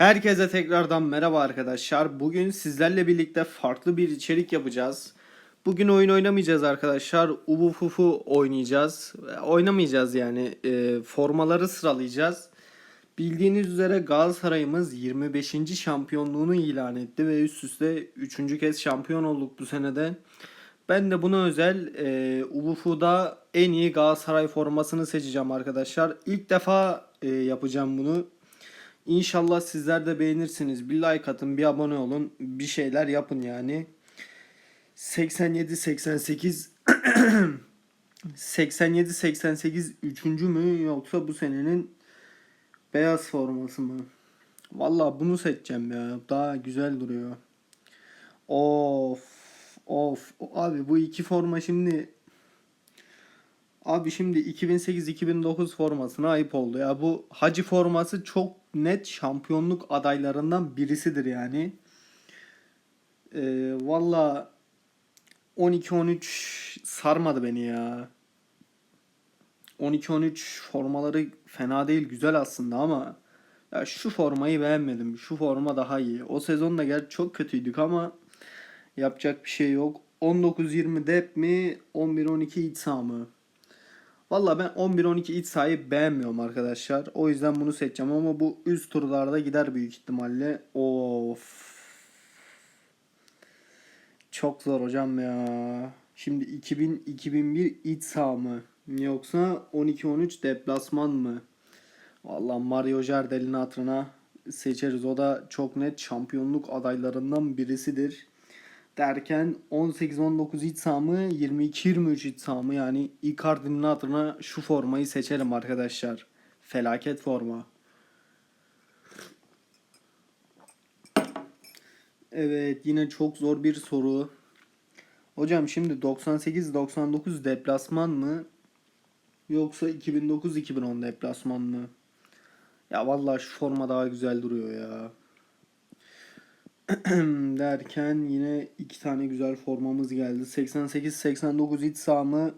Herkese tekrardan merhaba arkadaşlar. Bugün sizlerle birlikte farklı bir içerik yapacağız. Bugün oyun oynamayacağız arkadaşlar. Ubu Fufu oynayacağız. Oynamayacağız yani. E, formaları sıralayacağız. Bildiğiniz üzere Galatasaray'ımız 25. şampiyonluğunu ilan etti ve üst üste 3. kez şampiyon olduk bu senede. Ben de buna özel e, Ubufu'da en iyi Galatasaray formasını seçeceğim arkadaşlar. İlk defa e, yapacağım bunu. İnşallah sizler de beğenirsiniz. Bir like atın, bir abone olun, bir şeyler yapın yani. 87 88 87 88 üçüncü mü yoksa bu senenin beyaz forması mı? Vallahi bunu seçeceğim ya. Daha güzel duruyor. Of of abi bu iki forma şimdi Abi şimdi 2008-2009 formasına ayıp oldu ya. Bu Hacı forması çok net şampiyonluk adaylarından birisidir yani. Ee, Valla 12-13 sarmadı beni ya. 12-13 formaları fena değil güzel aslında ama ya şu formayı beğenmedim. Şu forma daha iyi. O sezon da gerçi çok kötüydük ama yapacak bir şey yok. 19-20 dep mi? 11-12 iç mı? Valla ben 11-12 iç sahayı beğenmiyorum arkadaşlar. O yüzden bunu seçeceğim ama bu üst turlarda gider büyük ihtimalle. Of. Çok zor hocam ya. Şimdi 2000-2001 iç saha mı? Yoksa 12-13 deplasman mı? Valla Mario Jardel'in hatırına seçeriz. O da çok net şampiyonluk adaylarından birisidir derken 18-19 iç saha mı 22-23 iç saha yani Icardi'nin adına şu formayı seçelim arkadaşlar. Felaket forma. Evet yine çok zor bir soru. Hocam şimdi 98-99 deplasman mı yoksa 2009-2010 deplasman mı? Ya vallahi şu forma daha güzel duruyor ya. derken yine iki tane güzel formamız geldi. 88-89 iç saha mı?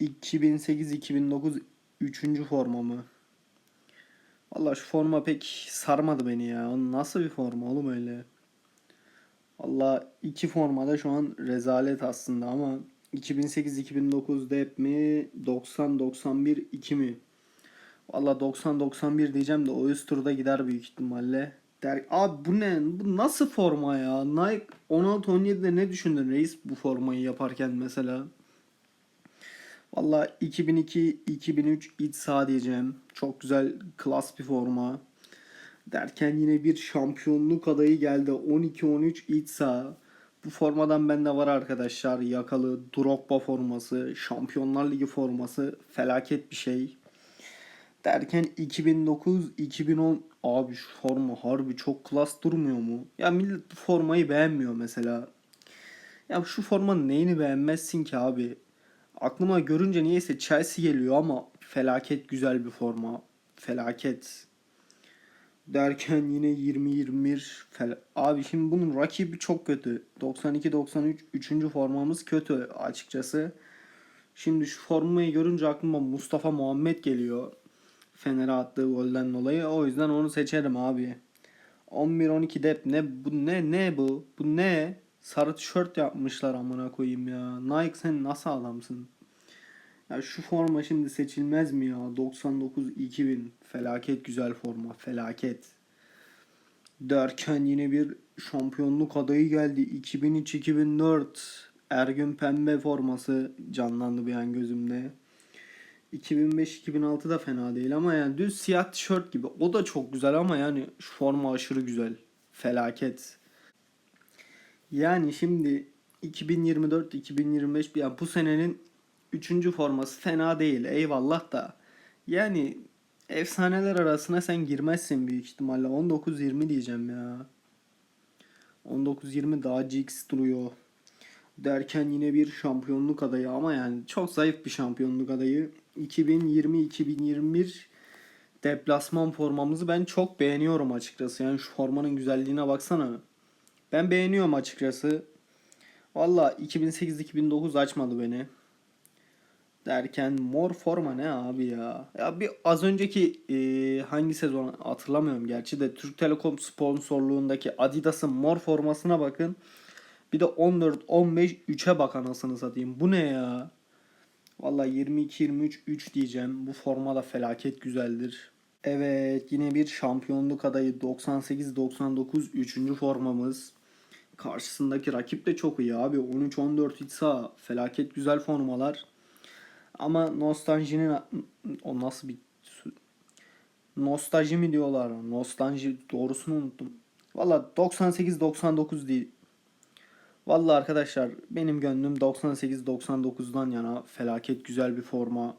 2008-2009 üçüncü forma mı? Valla şu forma pek sarmadı beni ya. Nasıl bir forma oğlum öyle? Valla iki formada şu an rezalet aslında ama 2008-2009 hep mi? 90-91 2 mi? Valla 90-91 diyeceğim de o üst turda gider büyük ihtimalle. Der, abi bu ne? Bu nasıl forma ya? Nike 16-17'de ne düşündün reis bu formayı yaparken mesela? Valla 2002-2003 iç diyeceğim. Çok güzel klas bir forma. Derken yine bir şampiyonluk adayı geldi. 12-13 iç. Bu formadan bende var arkadaşlar. Yakalı Drogba forması, Şampiyonlar Ligi forması felaket bir şey. Derken 2009-2010 abi şu forma harbi çok klas durmuyor mu? Ya millet bu formayı beğenmiyor mesela. Ya şu formanın neyini beğenmezsin ki abi? Aklıma görünce niyeyse Chelsea geliyor ama felaket güzel bir forma. Felaket. Derken yine 20-21 fel- Abi şimdi bunun rakibi çok kötü. 92-93 3. formamız kötü açıkçası. Şimdi şu formayı görünce aklıma Mustafa Muhammed geliyor. Fener'e attığı golden dolayı. O yüzden onu seçerim abi. 11-12 dep ne bu ne ne bu? Bu ne? Sarı tişört yapmışlar amına koyayım ya. Nike sen nasıl adamsın? Ya şu forma şimdi seçilmez mi ya? 99-2000 felaket güzel forma. Felaket. Derken yine bir şampiyonluk adayı geldi. 2003-2004 Ergün Pembe forması canlandı bir an gözümde. 2005-2006 da fena değil ama yani düz siyah tişört gibi. O da çok güzel ama yani forma aşırı güzel. Felaket. Yani şimdi 2024-2025 yani bu senenin 3. forması fena değil eyvallah da. Yani efsaneler arasına sen girmezsin büyük ihtimalle. 19-20 diyeceğim ya. 19-20 daha GX duruyor. Derken yine bir şampiyonluk adayı ama yani çok zayıf bir şampiyonluk adayı. 2020-2021 deplasman formamızı ben çok beğeniyorum açıkçası. Yani şu formanın güzelliğine baksana. Ben beğeniyorum açıkçası. Valla 2008-2009 açmadı beni. Derken mor forma ne abi ya? Ya bir az önceki e, hangi sezon hatırlamıyorum gerçi de Türk Telekom sponsorluğundaki Adidas'ın mor formasına bakın. Bir de 14 15 3'e bak anasını satayım. Bu ne ya? Valla 22 23 3 diyeceğim. Bu forma da felaket güzeldir. Evet yine bir şampiyonluk adayı 98 99 3. formamız. Karşısındaki rakip de çok iyi abi. 13 14 itsa felaket güzel formalar. Ama nostaljinin o nasıl bir nostalji mi diyorlar? Nostalji doğrusunu unuttum. Valla 98 99 değil. Valla arkadaşlar benim gönlüm 98-99'dan yana felaket güzel bir forma.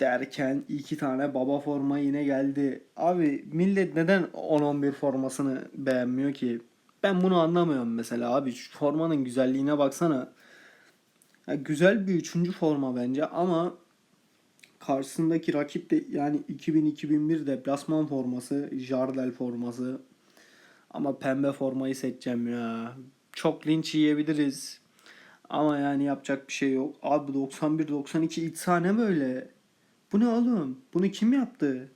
Derken iki tane baba forma yine geldi. Abi millet neden 10-11 formasını beğenmiyor ki? Ben bunu anlamıyorum mesela abi. Şu formanın güzelliğine baksana. Ya güzel bir üçüncü forma bence ama karşısındaki rakip de yani 2000-2001 deplasman forması, Jardel forması. Ama pembe formayı seçeceğim ya. Çok linç yiyebiliriz. Ama yani yapacak bir şey yok. Abi 91-92 iç sahne böyle. Bu ne oğlum? Bunu kim yaptı?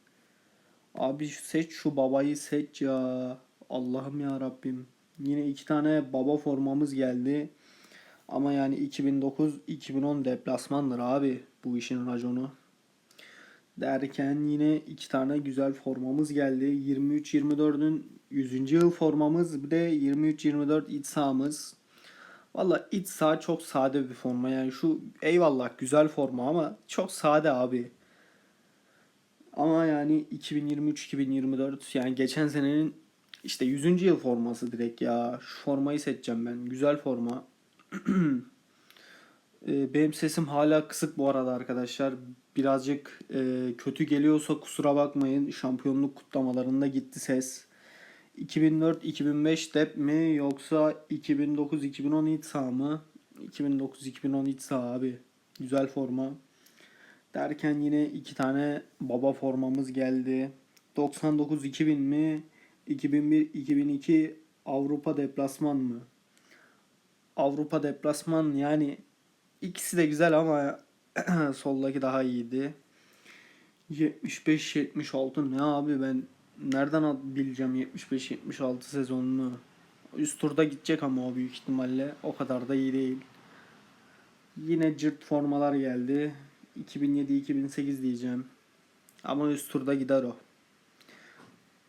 Abi seç şu babayı seç ya. Allah'ım ya Rabbim. Yine iki tane baba formamız geldi. Ama yani 2009-2010 deplasmandır abi bu işin raconu. Derken yine iki tane güzel formamız geldi. 23-24'ün 100. yıl formamız bir de 23-24 iç sahamız. Valla iç saha çok sade bir forma yani şu eyvallah güzel forma ama çok sade abi. Ama yani 2023-2024 yani geçen senenin işte 100. yıl forması direkt ya. Şu formayı seçeceğim ben. Güzel forma. Ee, Benim sesim hala kısık bu arada arkadaşlar. Birazcık e, kötü geliyorsa kusura bakmayın. Şampiyonluk kutlamalarında gitti ses. 2004-2005 dep mi yoksa 2009-2010 iç saha mı? 2009-2010 iç saha abi. Güzel forma. Derken yine iki tane baba formamız geldi. 99-2000 mi? 2001-2002 Avrupa deplasman mı? Avrupa deplasman yani ikisi de güzel ama soldaki daha iyiydi. 75-76 ne abi ben nereden bileceğim 75-76 sezonunu. Üst turda gidecek ama o büyük ihtimalle o kadar da iyi değil. Yine cırt formalar geldi. 2007-2008 diyeceğim. Ama üst turda gider o.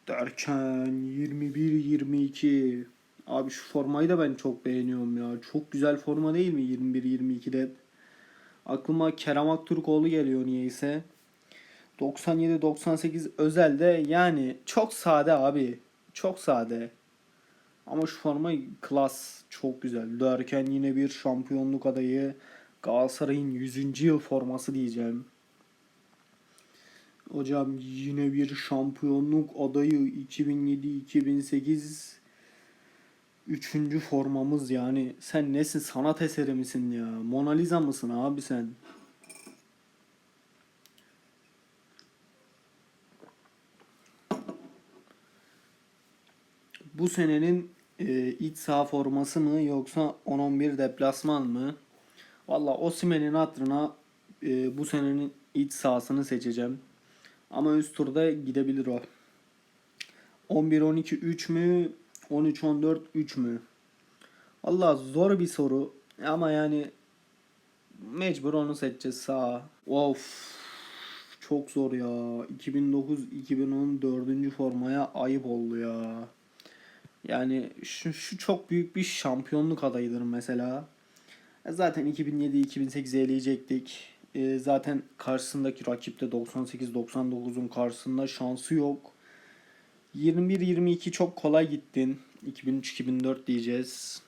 Derken 21-22. Abi şu formayı da ben çok beğeniyorum ya. Çok güzel forma değil mi 21-22'de? Aklıma Kerem Aktürkoğlu geliyor niyeyse. 97-98 özelde yani çok sade abi. Çok sade. Ama şu forma klas. Çok güzel. Derken yine bir şampiyonluk adayı. Galatasaray'ın 100. yıl forması diyeceğim. Hocam yine bir şampiyonluk adayı 2007-2008 Üçüncü formamız yani. Sen nesin? Sanat eseri misin ya? Mona Lisa mısın abi sen? Bu senenin e, iç saha forması mı yoksa 10-11 deplasman mı? Valla Osimhen'in hatırına e, bu senenin iç sahasını seçeceğim. Ama üst turda gidebilir o. 11-12 3 mü? 13-14 3 mü? Valla zor bir soru. Ama yani mecbur onu seçeceğiz sağ. Of. Çok zor ya. 2009-2010 dördüncü formaya ayıp oldu ya. Yani şu, şu çok büyük bir şampiyonluk adayıdır mesela. E Zaten 2007-2008'i eleyecektik. E, zaten karşısındaki rakip de 98-99'un karşısında şansı yok. 21-22 çok kolay gittin. 2003-2004 diyeceğiz.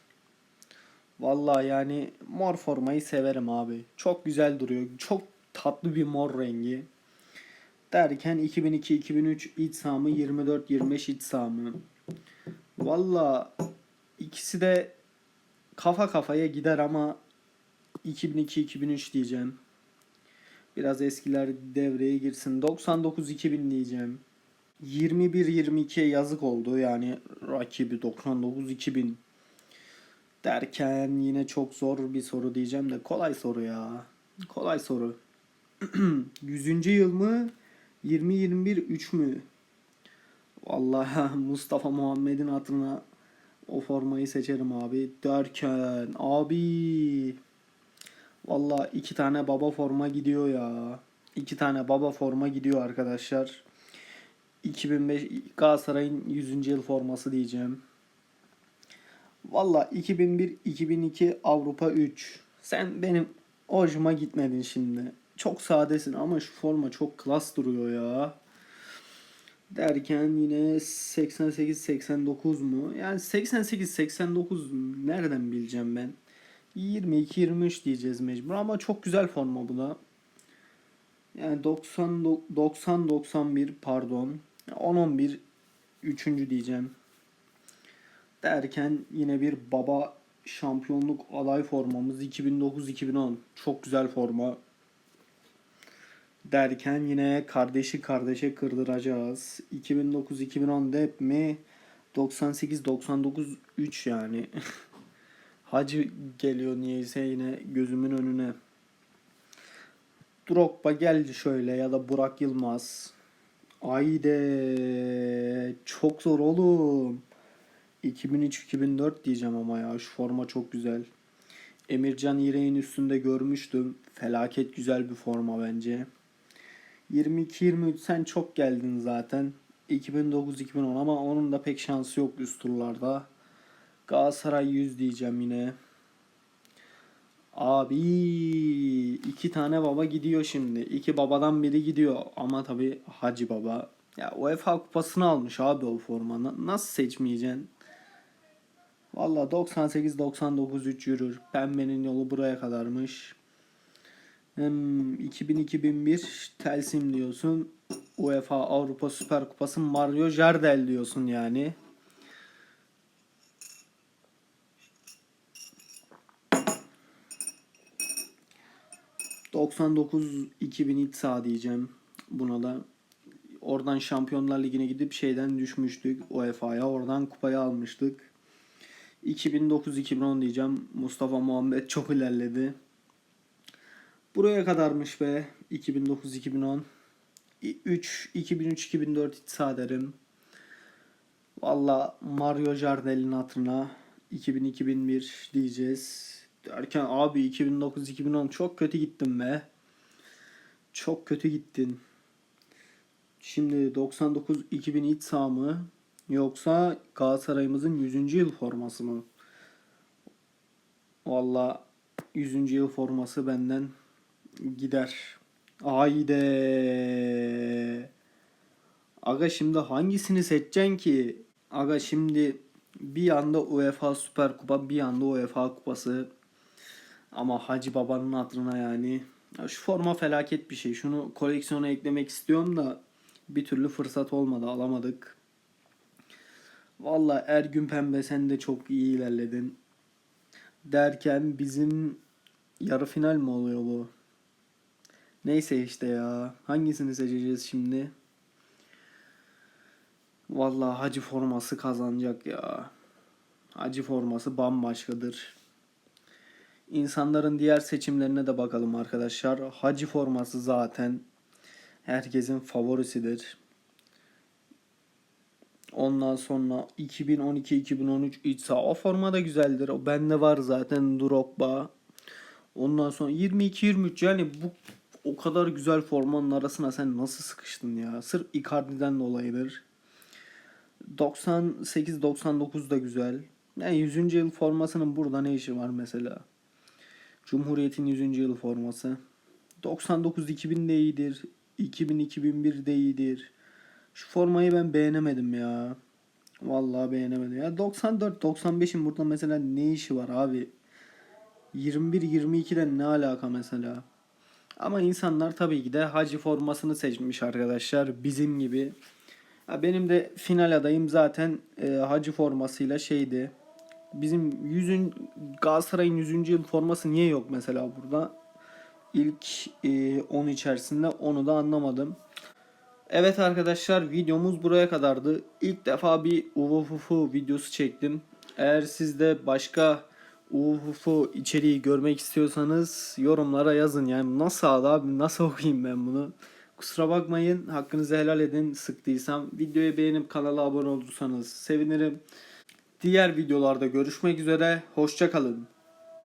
Vallahi yani mor formayı severim abi. Çok güzel duruyor. Çok tatlı bir mor rengi. Derken 2002-2003 iç sahamı 24-25 iç sahamı. Valla ikisi de kafa kafaya gider ama 2002-2003 diyeceğim. Biraz eskiler devreye girsin. 99-2000 diyeceğim. 21-22'ye yazık oldu yani rakibi 99-2000 derken yine çok zor bir soru diyeceğim de kolay soru ya. Kolay soru. 100. yıl mı? 2021 3 mü? Vallahi Mustafa Muhammed'in hatırına o formayı seçerim abi. Derken abi Vallahi iki tane baba forma gidiyor ya. İki tane baba forma gidiyor arkadaşlar. 2005 Galatasaray'ın 100. yıl forması diyeceğim. Valla 2001-2002 Avrupa 3. Sen benim hoşuma gitmedin şimdi. Çok sadesin ama şu forma çok klas duruyor ya. Derken yine 88-89 mu? Yani 88-89 nereden bileceğim ben? 22-23 diyeceğiz mecbur ama çok güzel forma bu da. Yani 90 90-91 pardon. 10-11 üçüncü diyeceğim. Derken yine bir baba şampiyonluk aday formamız 2009-2010. Çok güzel forma. Derken yine kardeşi kardeşe kırdıracağız. 2009-2010 hep mi? 98-99 3 yani. Hacı geliyor niyeyse yine gözümün önüne. Drogba geldi şöyle ya da Burak Yılmaz. Ayde çok zor oğlum. 2003-2004 diyeceğim ama ya şu forma çok güzel. Emircan İrek'in üstünde görmüştüm. Felaket güzel bir forma bence. 22-23 sen çok geldin zaten. 2009-2010 ama onun da pek şansı yok üst turlarda. Galatasaray 100 diyeceğim yine. Abi iki tane baba gidiyor şimdi. İki babadan biri gidiyor ama tabi Hacı Baba. Ya UEFA kupasını almış abi o forma. Na- Nasıl seçmeyeceksin? Valla 98-99 3 yürür. Pembenin yolu buraya kadarmış. Hem 2000-2001 Telsim diyorsun. UEFA Avrupa Süper Kupası Mario Jardel diyorsun yani. ...99-2000 iç saha diyeceğim buna da. Oradan Şampiyonlar Ligi'ne gidip şeyden düşmüştük UEFA'ya. Oradan kupayı almıştık. 2009-2010 diyeceğim. Mustafa Muhammed çok ilerledi. Buraya kadarmış be. 2009-2010. 3 2003-2004 iç saha derim. Valla Mario Jardel'in hatırına 2000-2001 diyeceğiz. Derken abi 2009-2010 çok kötü gittin be. Çok kötü gittin. Şimdi 99-2000 iç saha mı? Yoksa Galatasaray'ımızın 100. yıl forması mı? Valla 100. yıl forması benden gider. Hayde. Aga şimdi hangisini seçeceksin ki? Aga şimdi bir yanda UEFA Süper Kupa bir yanda UEFA Kupası. Ama Hacı Baba'nın hatırına yani. Ya şu forma felaket bir şey. Şunu koleksiyona eklemek istiyorum da bir türlü fırsat olmadı alamadık. Valla Ergün Pembe sen de çok iyi ilerledin. Derken bizim yarı final mi oluyor bu? Neyse işte ya. Hangisini seçeceğiz şimdi? Vallahi Hacı forması kazanacak ya. Hacı forması bambaşkadır. İnsanların diğer seçimlerine de bakalım arkadaşlar. Hacı forması zaten herkesin favorisidir. Ondan sonra 2012-2013 iç saha. O forma da güzeldir. O bende var zaten Drogba. Ondan sonra 22-23 yani bu o kadar güzel formanın arasına sen nasıl sıkıştın ya? Sırf Icardi'den dolayıdır. 98-99 da güzel. Yani 100. yıl formasının burada ne işi var mesela? Cumhuriyet'in 100. yıl forması. 99-2000 de iyidir. 2000-2001 de iyidir. Şu formayı ben beğenemedim ya. Vallahi beğenemedim. Ya 94-95'in burada mesela ne işi var abi? 21-22'den ne alaka mesela? Ama insanlar tabii ki de Hacı formasını seçmiş arkadaşlar. Bizim gibi. Ya benim de final adayım zaten e, Hacı formasıyla şeydi. Bizim 100. Galatasaray'ın 100. yıl forması niye yok mesela burada? İlk e, 10 içerisinde onu da anlamadım. Evet arkadaşlar videomuz buraya kadardı. İlk defa bir UVFF videosu çektim. Eğer siz de başka UFO içeriği görmek istiyorsanız yorumlara yazın. Yani nasıl adı abi nasıl okuyayım ben bunu? Kusura bakmayın hakkınızı helal edin sıktıysam. Videoyu beğenip kanala abone olursanız sevinirim. Diğer videolarda görüşmek üzere. Hoşça kalın.